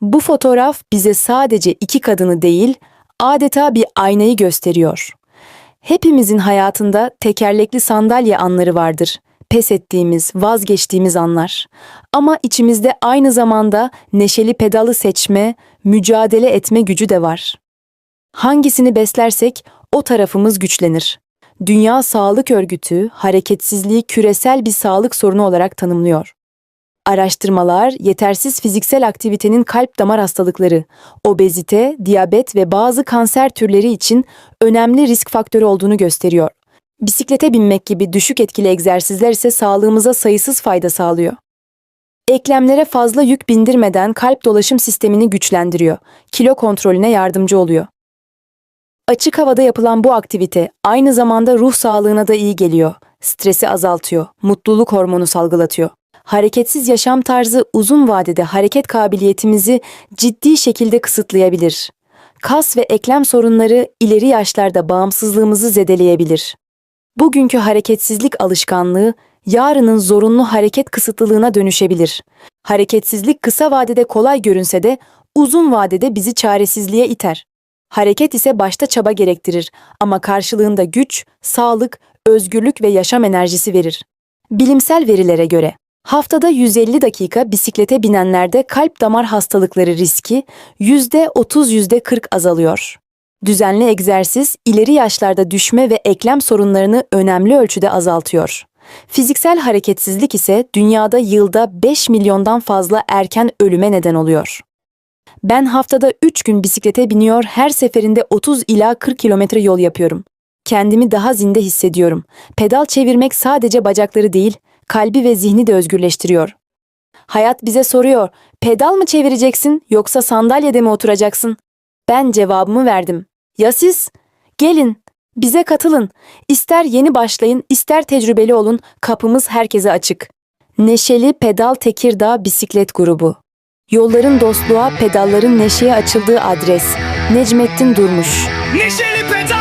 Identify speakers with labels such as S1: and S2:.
S1: Bu fotoğraf bize sadece iki kadını değil, adeta bir aynayı gösteriyor. Hepimizin hayatında tekerlekli sandalye anları vardır. Pes ettiğimiz, vazgeçtiğimiz anlar. Ama içimizde aynı zamanda neşeli pedalı seçme, mücadele etme gücü de var. Hangisini beslersek o tarafımız güçlenir. Dünya Sağlık Örgütü hareketsizliği küresel bir sağlık sorunu olarak tanımlıyor. Araştırmalar yetersiz fiziksel aktivitenin kalp damar hastalıkları, obezite, diyabet ve bazı kanser türleri için önemli risk faktörü olduğunu gösteriyor. Bisiklete binmek gibi düşük etkili egzersizler ise sağlığımıza sayısız fayda sağlıyor. Eklemlere fazla yük bindirmeden kalp dolaşım sistemini güçlendiriyor, kilo kontrolüne yardımcı oluyor. Açık havada yapılan bu aktivite aynı zamanda ruh sağlığına da iyi geliyor. Stresi azaltıyor, mutluluk hormonu salgılatıyor. Hareketsiz yaşam tarzı uzun vadede hareket kabiliyetimizi ciddi şekilde kısıtlayabilir. Kas ve eklem sorunları ileri yaşlarda bağımsızlığımızı zedeleyebilir. Bugünkü hareketsizlik alışkanlığı yarının zorunlu hareket kısıtlılığına dönüşebilir. Hareketsizlik kısa vadede kolay görünse de uzun vadede bizi çaresizliğe iter. Hareket ise başta çaba gerektirir ama karşılığında güç, sağlık, özgürlük ve yaşam enerjisi verir. Bilimsel verilere göre haftada 150 dakika bisiklete binenlerde kalp damar hastalıkları riski %30-%40 azalıyor. Düzenli egzersiz ileri yaşlarda düşme ve eklem sorunlarını önemli ölçüde azaltıyor. Fiziksel hareketsizlik ise dünyada yılda 5 milyondan fazla erken ölüme neden oluyor. Ben haftada 3 gün bisiklete biniyor, her seferinde 30 ila 40 kilometre yol yapıyorum. Kendimi daha zinde hissediyorum. Pedal çevirmek sadece bacakları değil, kalbi ve zihni de özgürleştiriyor. Hayat bize soruyor, pedal mı çevireceksin yoksa sandalyede mi oturacaksın? Ben cevabımı verdim. Ya siz? Gelin, bize katılın. İster yeni başlayın, ister tecrübeli olun, kapımız herkese açık. Neşeli Pedal Tekirdağ Bisiklet Grubu Yolların dostluğa, pedalların neşeye açıldığı adres. Necmettin Durmuş.
S2: Neşeli pedal